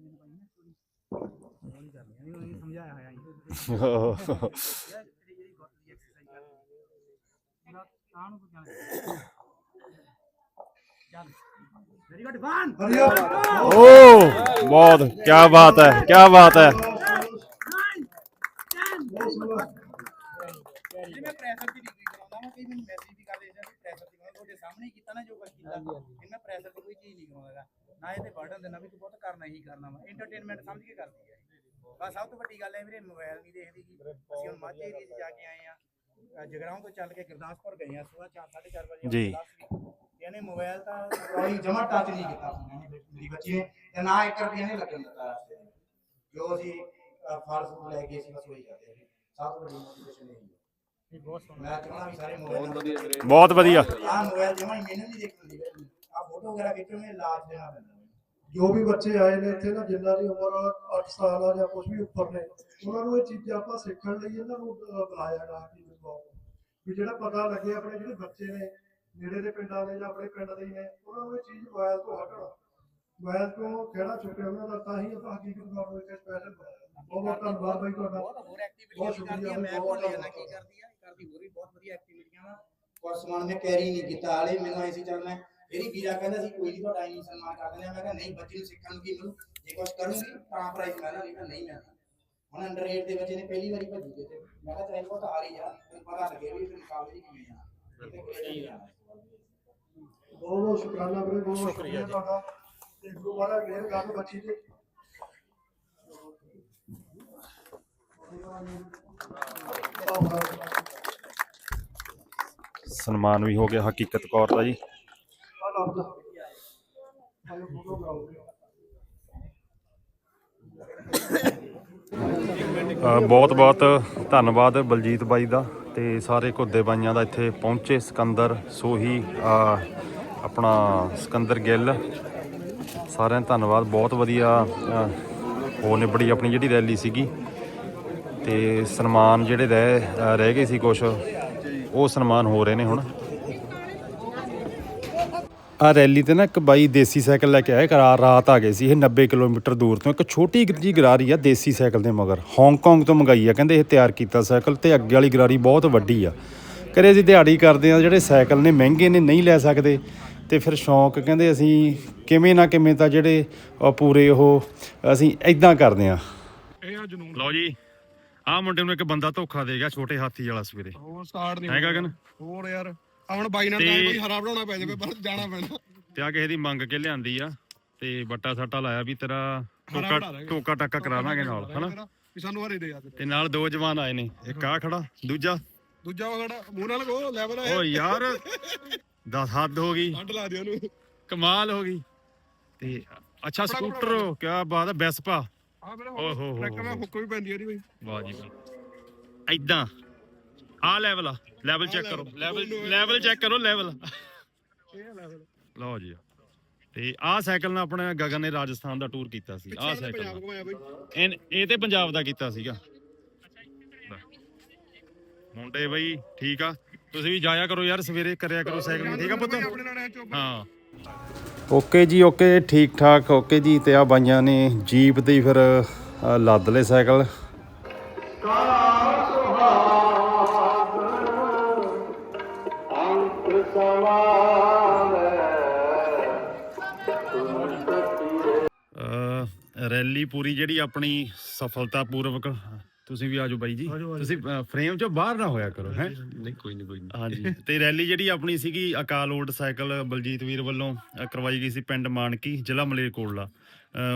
ਕਈ ਮੈਨੂੰ ਮੈਸੇਜ ਵੀ ਕਰਦੇ ਜਾਂਦੇ ਪ੍ਰੈਸ਼ਰ ਦੀ ਕਰਾਉਂਦਾ ਤੁਹਾਡੇ ਸਾਹਮਣੇ ਹੀ ਕੀਤਾ ਨਾ ਜੋ ਕੁਝ ਕੀਤਾ ਇਹਨਾਂ ਪ੍ਰੈਸ਼ਰ ਦੀ ਕੋਈ ਚੀਜ਼ ਨਹੀਂ ਕਰਾਉਂਦਾ ਨਾ ਇਹਦੇ ਬਰਡਨ ਦੇਣਾ ਵੀ ਤੂੰ ਬਹੁਤ ਕਰਨਾ ਹੀ ਕਰਨਾ ਵਾ ਐਂਟਰਟੇਨਮੈਂਟ ਸਮਝ ਕੇ ਕਰਦੀ ਹੈ ਬਸ ਸਭ ਤੋਂ ਵੱਡੀ ਗੱਲ ਹੈ ਵੀਰੇ ਮੋਬਾਈਲ ਨਹੀਂ ਦੇਖਦੀ ਗੀ ਅਸੀਂ ਹੁਣ ਮਾਝੇ ਏਰੀਏ 'ਚ ਜਾ ਕੇ ਆਏ ਆ ਜਗਰਾਉਂ ਤੋਂ ਚੱਲ ਕੇ ਗੁਰਦਾਸਪੁਰ ਗਏ ਆ ਸਵੇਰ 4 4:30 ਵਜੇ ਜੀ। ਇਹਨੇ ਮੋਬਾਈਲ ਤਾਂ ਕੋਈ ਜਮਾ ਟੱਚ ਨਹੀਂ ਕੀਤਾ ਸੀ ਇਹਨੇ ਮੇਰੀ ਬੱਚੀ ਨੇ। ਤੇ ਨਾ 1 ਰੁਪਿਆ ਨੇ ਲੱਗਣ ਦਿੱਤਾ ਰਸਤੇ ਦੇ ਵਿੱਚ। ਜੋ ਅਸੀਂ ਫਾਲ ਫੂਡ ਲੈ ਕੇ ਅਸੀਂ ਬਸ ਉਹੀ ਕਰਦੇ ਸੀ ਸਭ ਤੋਂ ਵੱਡੀ ਮੋਟੀਵੇਸ਼ਨ ਇਹ ਹੈ ਬਹੁਤ ਸੋਹਣਾ। ਮੈਂ ਚਾਹੁੰਦਾ ਵੀ ਸਾਰੇ ਮੋਬਾਈਲ ਬਹੁਤ ਵਧੀਆ ਆ ਮੋਬਾਈਲ ਜਮਾ ਮੈਨੂੰ ਨਹੀਂ ਦੇਖਣ ਦੀ ਆ ਫੋਟੋ ਵਗੈਰਾ ਖਿੱਚੋ ਮੈਂ ਲਾਜ ਦੇਣਾ ਪੈਂਦਾ। ਜੋ ਵੀ ਬੱਚੇ ਆਏ ਨੇ ਇੱਥੇ ਨਾ ਜਿਨ੍ਹਾਂ ਦੀ ਉਮਰ 8 ਸਾਲ ਆ ਜਾਂ ਕੁਝ ਵੀ ਉੱਪਰ ਨੇ ਉਹਨਾਂ ਨੂੰ ਇਹ ਚੀਜ਼ਾਂ ਆਪਾਂ ਸਿੱਖਣ ਲਈ ਇਹਨਾਂ ਨੂੰ ਬੁਲਾਇਆ ਗਾ ਕਿ ਵੀ ਜਿਹੜਾ ਪਤਾ ਲੱਗੇ ਆਪਣੇ ਜਿਹੜੇ ਬੱਚੇ ਨੇ ਨੇੜੇ ਦੇ ਪਿੰਡਾਂ ਦੇ ਜਾਂ ਆਪਣੇ ਪਿੰਡ ਦੇ ਹੀ ਨੇ ਉਹਨਾਂ ਨੂੰ ਇਹ ਚੀਜ਼ ਮੋਬਾਈਲ ਤੋਂ ਹਟਣ। ਮੋਬਾਈਲ ਤੋਂ ਖੇੜਾ ਛੁੱਟੇ ਉਹਨਾਂ ਦਾ ਤਾਂ ਹੀ ਆਪਾਂ ਹਕੀਕਤ ਤੌਰ ਤੇ ਸਪੈਸ਼ਲ ਬਹੁਤ ਬਹੁਤ ਧੰਨਵਾਦ ਬਾਈ ਤੁਹਾਡਾ। ਬਹੁਤ ਹੋਰ ਬਹੁਤ ਐਕਟੀਵਿਟੀਆਂ ਕਰਦੀ ਆ ਬਾਈ, ਮੈਂ ਬਹੁਤ ਭੁੱਲ ਜਾਣਾ ਕੀ ਕਰਦੀ ਆ। ਇਹ ਕਰਦੀ ਹੋਰ ਵੀ ਬਹੁਤ ਵਧੀਆ ਐਕਟੀਵਿਟੀਆਂ ਵਾ ਔਰ ਸਮਾਨ ਮੈਂ ਕੈਰੀ ਨਹੀਂ ਕੀਤਾ ਹਾਲੇ ਮੈਨੂੰ ਐ ਸੀ ਚੱਲ ਮੈਂ ਇਹਦੀ ਵੀਰਾ ਕਹਿੰਦਾ ਸੀ ਕੋਈ ਨਹੀਂ ਤੁਹਾਡਾ ਇੰਨੀ ਸਨਮਾਨ ਕਰ ਦਿੰਦੇ ਆ ਮੈਂ ਕਿਹਾ ਨਹੀਂ ਬੱਚੇ ਨੂੰ ਸਿੱਖਣ ਨੂੰ ਕੀ ਮਿਲੂ ਜੇ ਕੁਝ ਕਰੂੰਗੀ ਤਾਂ ਪ੍ਰਾਈਜ਼ ਮਿਲਣਾ ਨਹੀਂ ਤਾਂ ਨਹੀਂ ਮਿਲਣਾ ਹੁਣ ਅੰਡਰ 8 ਦੇ ਬੱਚੇ ਨੇ ਪਹਿਲੀ ਵਾਰੀ ਭੱਜੀ ਜਿੱਤੇ ਮੈਂ ਕਿਹਾ ਚਾਹੇ ਬਹੁਤ ਹਾਰ ਹੀ ਜਾ ਤੈਨੂੰ ਪਤਾ ਲੱਗੇ ਵੀ ਤੇ ਮੁਕਾਬਲੇ 'ਚ ਕਿਵੇਂ ਆ ਇਹ ਤੇ ਕੋਈ ਨਹੀਂ ਆ ਬਹੁਤ ਬਹੁਤ ਸ਼ੁਕਰਾਨਾ ਵੀਰੇ ਬਹੁਤ ਬਹੁਤ ਸ਼ੁਕਰੀਆ ਤੁਹਾਡਾ ਤੇ ਗੁਰੂ ਮਹਾਰਾਜ ਮਿਹਰ ਕਰਨ ਬੱਚੀ ਤੇ ਸਨਮਾਨ ਵੀ ਹੋ ਗਿਆ ਹਕੀਕਤ ਕੌਰ ਦਾ ਜੀ ਆ ਲੱਭਦਾ ਆਲੋ ਫੋਟੋ ਕਰਾਉਂਗੇ ਬਹੁਤ ਬਹੁਤ ਧੰਨਵਾਦ ਬਲਜੀਤ ਬਾਈ ਦਾ ਤੇ ਸਾਰੇ ਘੁੱਦੇ ਬਾਈਆਂ ਦਾ ਇੱਥੇ ਪਹੁੰਚੇ ਸਿਕੰਦਰ ਸੋਹੀ ਆਪਣਾ ਸਿਕੰਦਰ ਗਿੱਲ। ਸਾਰਿਆਂ ਦਾ ਧੰਨਵਾਦ ਬਹੁਤ ਵਧੀਆ ਅ, ਹੋ ਨਿਬੜੀ ਆਪਣੀ ਜਿਹੜੀ ਰੈਲੀ ਸੀਗੀ। ਤੇ ਸਨਮਾਨ ਜਿਹੜੇ ਰਹਿ ਰਹਿ ਗਏ ਸੀ ਕੁਝ ਉਹ ਸਨਮਾਨ ਹੋ ਰਹੇ ਨੇ ਹੁਣ। ਆ ਰੈਲੀ ਤੇ ਨਾ ਇੱਕ ਬਾਈ ਦੇਸੀ ਸਾਈਕਲ ਲੈ ਕੇ ਆਇਆ ਕਰਾਰ ਰਾਤ ਆ ਗਏ ਸੀ ਇਹ 90 ਕਿਲੋਮੀਟਰ ਦੂਰ ਤੋਂ ਇੱਕ ਛੋਟੀ ਜੀ ਗਰਾਰੀ ਆ ਦੇਸੀ ਸਾਈਕਲ ਦੇ ਮਗਰ ਹਾਂਗਕਾਂਗ ਤੋਂ ਮੰਗਾਈ ਆ ਕਹਿੰਦੇ ਇਹ ਤਿਆਰ ਕੀਤਾ ਸਾਈਕਲ ਤੇ ਅੱਗੇ ਵਾਲੀ ਗਰਾਰੀ ਬਹੁਤ ਵੱਡੀ ਆ। ਕਰੇ ਅਸੀਂ ਦਿਹਾੜੀ ਕਰਦੇ ਆ ਜਿਹੜੇ ਸਾਈਕਲ ਨੇ ਮਹਿੰਗੇ ਨੇ ਨਹੀਂ ਲੈ ਸਕਦੇ ਤੇ ਫਿਰ ਸ਼ੌਂਕ ਕਹਿੰਦੇ ਅਸੀਂ ਕਿਵੇਂ ਨਾ ਕਿਵੇਂ ਤਾਂ ਜਿਹੜੇ ਪੂਰੇ ਉਹ ਅਸੀਂ ਇਦਾਂ ਕਰਦੇ ਆ। ਇਹ ਆ ਜਨੂਨ। ਲਓ ਜੀ ਆ ਮੁੰਡੇ ਨੂੰ ਇੱਕ ਬੰਦਾ ਧੋਖਾ ਦੇ ਗਿਆ ਛੋਟੇ ਹਾਥੀ ਵਾਲਾ ਸਵੇਰੇ। ਹੋਰ ਸਟਾਰਟ ਨਹੀਂ ਹੈਗਾ ਗਗਨ? ਹੋਰ ਯਾਰ। ਹੁਣ ਬਾਈ ਨਾਲ ਤਾਂ ਕੋਈ ਹਰਾ ਬਣਾਉਣਾ ਪੈ ਜਾਵੇ ਪਰ ਜਾਣਾ ਪੈਣਾ। ਤੇ ਆ ਕਿਸੇ ਦੀ ਮੰਗ ਕੇ ਲਿਆਂਦੀ ਆ ਤੇ ਬੱਟਾ ਸੱਟਾ ਲਾਇਆ ਵੀ ਤੇਰਾ ਟੋਕਾ। ਟੋਕਾ ਟਾਕਾ ਕਰਾ ਦਾਂਗੇ ਨਾਲ ਹਨਾ? ਵੀ ਸਾਨੂੰ ਹਰੇ ਦੇ ਯਾਰ ਤੇ ਨਾਲ ਦੋ ਜਵਾਨ ਆਏ ਨੇ ਇੱਕ ਆ ਖੜਾ ਦੂਜਾ? ਦੂਜਾ ਉਹ ਖੜਾ ਮੂੰਹ ਨਾਲ ਕੋ ਲੈਵਲ ਹੈ ਓ ਯਾਰ ਦਸ ਹੱਦ ਹੋ ਗਈ। ਠੰਡ ਲਾ ਦੇ ਉਹਨੂੰ। ਕਮਾਲ ਹੋ ਗਈ। ਤੇ ਅੱਛਾ ਸਕੂਟਰ ਕੀ ਬਾਤ ਹੈ ਵੈਸਪਾ ਆ ਮੇਰਾ ਓਹ ਹੋ ਟਰੈਕਟਰ ਨਾਲ। ਹੁੱਕ ਵੀ ਪੈਂਦੀ ਆ ਇਹਦੀ ਬਈ। ਵਾਹ ਜੀ ਵਾਹ। ਐਦਾਂ ਆ ਲੈਵਲ ਆ। ਲੈਵਲ ਚੈੱਕ ਕਰੋ। ਲੈਵਲ ਲੈਵਲ ਚੈੱਕ ਕਰੋ ਲੈਵਲ ਲਓ ਜੀ। ਤੇ ਆਹ ਸਾਈਕਲ ਨਾਲ ਆਪਣਾ ਗਗਨ ਨੇ ਰਾਜਸਥਾਨ ਦਾ ਟੂਰ ਕੀਤਾ ਸੀ। ਆਹ ਸਾਈਕਲ ਨਾਲ। ਇਹ ਇਹ ਤੇ ਪੰਜਾਬ ਦਾ ਕੀਤਾ ਸੀਗਾ। ਮੁੰਡੇ ਬਈ ਠੀਕ ਆ। ਤੁਸੀਂ ਵੀ ਜਾਇਆ ਕਰੋ ਯਾਰ ਸਵੇਰੇ ਕਰਿਆ ਕਰੋ ਸਾਈਕਲਿੰਗ ਠੀਕ ਆ ਪੁੱਤ? ਹਾਂ। ਓਕੇ ਜੀ ਓਕੇ ਠੀਕ ਠਾਕ ਓਕੇ ਜੀ। ਤੇ ਆ ਬਾਈਆਂ ਨੇ ਜੀਪ ਤੇ ਹੀ ਫਿਰ ਅ, ਲੱਦ ਲਏ ਸਾਈਕਲ। ਰੈਲੀ ਪੂਰੀ ਜਿਹੜੀ ਆਪਣੀ ਸਫਲਤਾ ਪੂਰਵਕ ਤੁਸੀਂ ਵੀ ਆਜੋ ਬਾਈ ਜੀ। ਤੁਸੀਂ ਫਰੇਮ ਚੋਂ ਬਾਹਰ ਨਾ ਹੋਇਆ ਕਰੋ ਹੈ? ਨਹੀਂ ਕੋਈ ਨਹੀਂ ਕੋਈ ਨਹੀਂ ਹਾਂਜੀ। ਤੇ ਰੈਲੀ ਜਿਹੜੀ ਆਪਣੀ ਸੀਗੀ ਅਕਾਲ ਓਡ ਸਾਈਕਲ ਬਲਜੀਤ ਵੀਰ ਵੱਲੋਂ ਕਰਵਾਈ ਗਈ ਸੀ ਪਿੰਡ ਮਾਨਕੀ ਜ਼ਿਲ੍ਹਾ ਮਲੇਰਕੋਟਲਾ।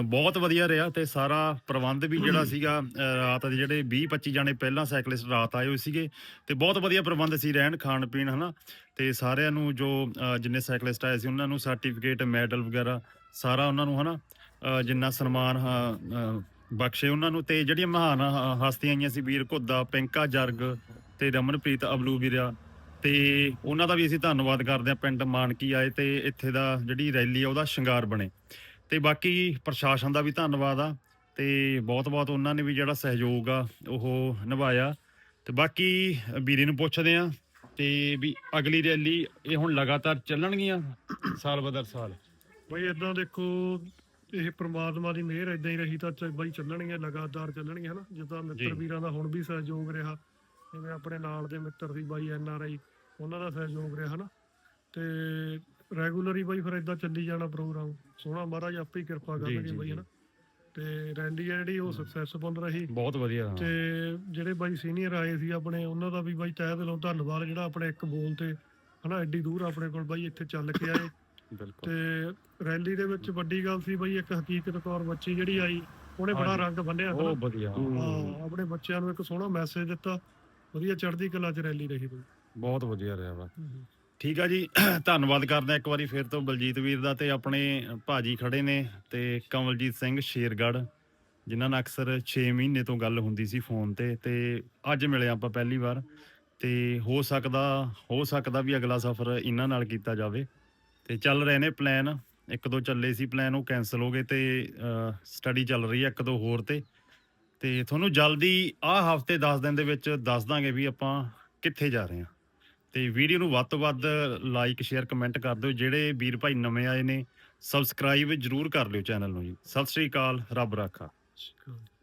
ਬਹੁਤ ਵਧੀਆ ਰਿਹਾ ਤੇ ਸਾਰਾ ਪ੍ਰਬੰਧ ਵੀ ਜਿਹੜਾ ਸੀਗਾ ਰਾਤ ਦੇ ਜਿਹੜੇ 20 25 ਜਾਣੇ ਪਹਿਲਾਂ ਸਾਈਕਲਿਸਟ ਰਾਤ ਆਏ ਹੋਏ ਸੀਗੇ ਤੇ ਬਹੁਤ ਵਧੀਆ ਪ੍ਰਬੰਧ ਸੀ ਰਹਿਣ ਖਾਣ ਪੀਣ ਹਨਾ? ਤੇ ਸਾਰਿਆਂ ਨੂੰ ਜੋ ਜਿੰਨੇ ਸਾਈਕਲਿਸਟ ਆਏ ਸੀ ਉਹਨਾਂ ਨੂੰ ਸਰਟੀਫਿਕੇਟ ਮੈਡਲ ਵਗੈਰਾ ਸਾਰਾ ਉਹਨਾਂ ਨੂੰ ਹਨਾ? ਜਿੰਨਾ ਸਨਮਾਨ, ਹ- ਬਖਸ਼ੇ ਉਹਨਾਂ ਨੂੰ ਤੇ ਜਿਹੜੀਆਂ ਮਹਾਨ ਹਸਤੀਆਂ ਆਈਆਂ ਸੀ, ਵੀਰ ਘੁੱਦਾ, ਪਿੰਕਾ ਜਰਗ ਤੇ ਰਮਨਪ੍ਰੀਤ ਅਬਲੂ ਵੀਰਾ ਤੇ ਉਹਨਾਂ ਦਾ ਵੀ ਅਸੀਂ ਧੰਨਵਾਦ ਕਰਦੇ ਹਾਂ ਪਿੰਡ ਮਾਨਕੀ ਆਏ ਤੇ ਇੱਥੇ ਦਾ ਜਿਹੜੀ ਰੈਲੀ ਆ ਉਹਦਾ ਸ਼ਿੰਗਾਰ ਬਣੇ। ਤੇ ਬਾਕੀ ਪ੍ਰਸ਼ਾਸਨ ਦਾ ਵੀ ਧੰਨਵਾਦ ਆ ਤੇ ਬਹੁਤ-ਬਹੁਤ ਉਹਨਾਂ ਨੇ ਵੀ ਜਿਹੜਾ ਸਹਿਯੋਗ ਆ ਉਹ ਨਿਭਾਇਆ। ਤੇ ਬਾਕੀ ਵੀਰੇ ਨੂੰ ਪੁੱਛਦੇ ਆ ਤੇ ਵੀ ਅਗਲੀ ਰੈਲੀ ਇਹ ਹੁਣ ਲਗਾਤਾਰ ਚੱਲਣਗੀਆਂ, ਸਾਲ ਬਦਰ ਸਾਲ? ਬਈ ਇਦਾਂ ਦੇਖੋ ਇਹ ਪ੍ਰਮਾਤਮਾ ਦੀ ਮਿਹਰ ਇਦਾਂ ਹੀ ਰਹੀ ਤਾਂ ਚ- ਬਈ ਚੱਲਣਗੇ ਲਗਾਤਾਰ ਚੱਲਣਗੇ ਹਨਾ? ਜਿੱਦਾਂ ਜੀ। ਮਿੱਤਰ ਵੀਰਾਂ ਦਾ ਹੁਣ ਵੀ ਸਹਿਯੋਗ ਰਿਹਾ ਜਿਵੇਂ ਆਪਣੇ ਨਾਲ ਦੇ ਮਿੱਤਰ ਸੀ ਬਾਈ ਐਨ ਆਰ ਆਈ ਉਹਨਾਂ ਦਾ ਸਹਿਯੋਗ ਰਿਹਾ ਹਨਾ? ਤੇ ਰੈਗੂਲਰ ਹੀ ਬਾਈ ਫਿਰ ਇਦਾਂ ਚੱਲੀ ਜਾਣਾ ਪ੍ਰੋਗਰਾਮ ਸੋਹਣਾ ਮਹਾਰਾਜ ਆਪੇ ਹੀ ਕਿਰਪਾ ਜੀ, ਕਰਨਗੇ ਜੀ, ਬਾਈ ਜੀ। ਹਨਾ? ਤੇ ਰੈਲੀ ਆ ਜਿਹੜੀ ਉਹ ਸਕਸੈਸਫੁਲ ਰਹੀ। ਬਹੁਤ ਵਧੀਆ ਤੇ ਜਿਹੜੇ ਬਾਈ ਸੀਨੀਅਰ ਆਏ ਸੀ ਆਪਣੇ ਉਹਨਾਂ ਦਾ ਵੀ ਬਾਈ ਤਹਿ ਦਿਲੋਂ ਧੰਨਵਾਦ ਜਿਹੜਾ ਆਪਣੇ ਇੱਕ ਬੋਲ ਤੇ ਹਨਾ? ਐਡੀ ਦੂਰ ਆਪਣੇ ਕੋਲ ਬਾਈ ਇੱਥੇ ਚੱਲ ਕੇ ਆਏ। ਬਿਲਕੁਲ। ਤੇ ਰੈਲੀ ਦੇ ਵਿੱਚ ਵੱਡੀ ਗੱਲ ਸੀ ਬਈ ਇੱਕ ਹਕੀਕਤ ਕੌਰ ਬੱਚੀ ਜਿਹੜੀ ਆਈ ਉਹਨੇ ਬੜਾ। ਰੰਗ ਬੰਨਿਆ ਉਹ। ਵਧੀਆ। ਹਾਂ ਆਪਣੇ ਬੱਚਿਆਂ ਨੂੰ ਇੱਕ ਸੋਹਣਾ ਮੈਸੇਜ ਦਿੱਤਾ। ਵਧੀਆ ਚੜ੍ਹਦੀ ਕਲਾ 'ਚ ਰੈਲੀ ਰਹੀ ਬਈ। ਬਹੁਤ ਵਧੀਆ ਰਿਹਾ ਵਾ। ਠੀਕ ਆ ਜੀ ਧੰਨਵਾਦ ਕਰਦੇ ਹਾਂ ਇੱਕ ਵਾਰੀ ਫਿਰ ਤੋਂ ਬਲਜੀਤ ਵੀਰ ਦਾ ਤੇ ਆਪਣੇ ਭਾਜੀ ਖੜੇ ਨੇ ਤੇ ਕਮਲਜੀਤ ਸਿੰਘ ਸ਼ੇਰਗੜ੍ਹ ਜਿਨ੍ਹਾਂ ਨਾਲ ਅਕਸਰ 6 ਮਹੀਨੇ ਤੋਂ ਗੱਲ ਹੁੰਦੀ ਸੀ ਫੋਨ ਤੇ ਤੇ ਅੱਜ ਮਿਲੇ ਆਪਾਂ ਪਹਿਲੀ ਵਾਰ। ਤੇ ਹੋ ਸਕਦਾ ਹੋ ਸਕਦਾ ਵੀ ਅਗਲਾ ਸਫ਼ਰ ਇਹਨਾਂ ਨਾਲ ਕੀਤਾ ਜਾਵੇ। ਤੇ ਚੱਲ ਰਹੇ ਨੇ ਪਲਾਨ ਇੱਕ ਦੋ ਚੱਲੇ ਸੀ ਪਲਾਨ ਉਹ ਕੈਨਸਲ ਹੋ ਗਏ ਤੇ ਸਟੱਡੀ ਚੱਲ ਰਹੀ ਹੈ ਇੱਕ ਦੋ ਹੋਰ ਤੇ। ਤੇ ਤੁਹਾਨੂੰ ਜਲਦੀ ਆਹ ਹਫ਼ਤੇ 10 ਦਿਨ ਦੇ ਵਿੱਚ ਦੱਸ ਦਾਂਗੇ ਵੀ ਆਪਾਂ ਕਿੱਥੇ ਜਾ ਰਹੇ ਹਾਂ। ਤੇ ਵੀਡੀਓ ਨੂੰ ਵੱਧ ਤੋਂ ਵੱਧ ਲਾਈਕ ਸ਼ੇਅਰ ਕਮੈਂਟ ਕਰ ਦਿਓ। ਜਿਹੜੇ ਵੀਰ ਭਾਈ ਨਵੇਂ ਆਏ ਨੇ ਸਬਸਕ੍ਰਾਈਬ ਜਰੂਰ ਕਰ ਲਿਓ ਚੈਨਲ ਨੂੰ ਜੀ। ਸਤਿ ਸ੍ਰੀ ਅਕਾਲ, ਰੱਬ ਰਾਖਾ। ਸ਼ੁਕਰੀਆ।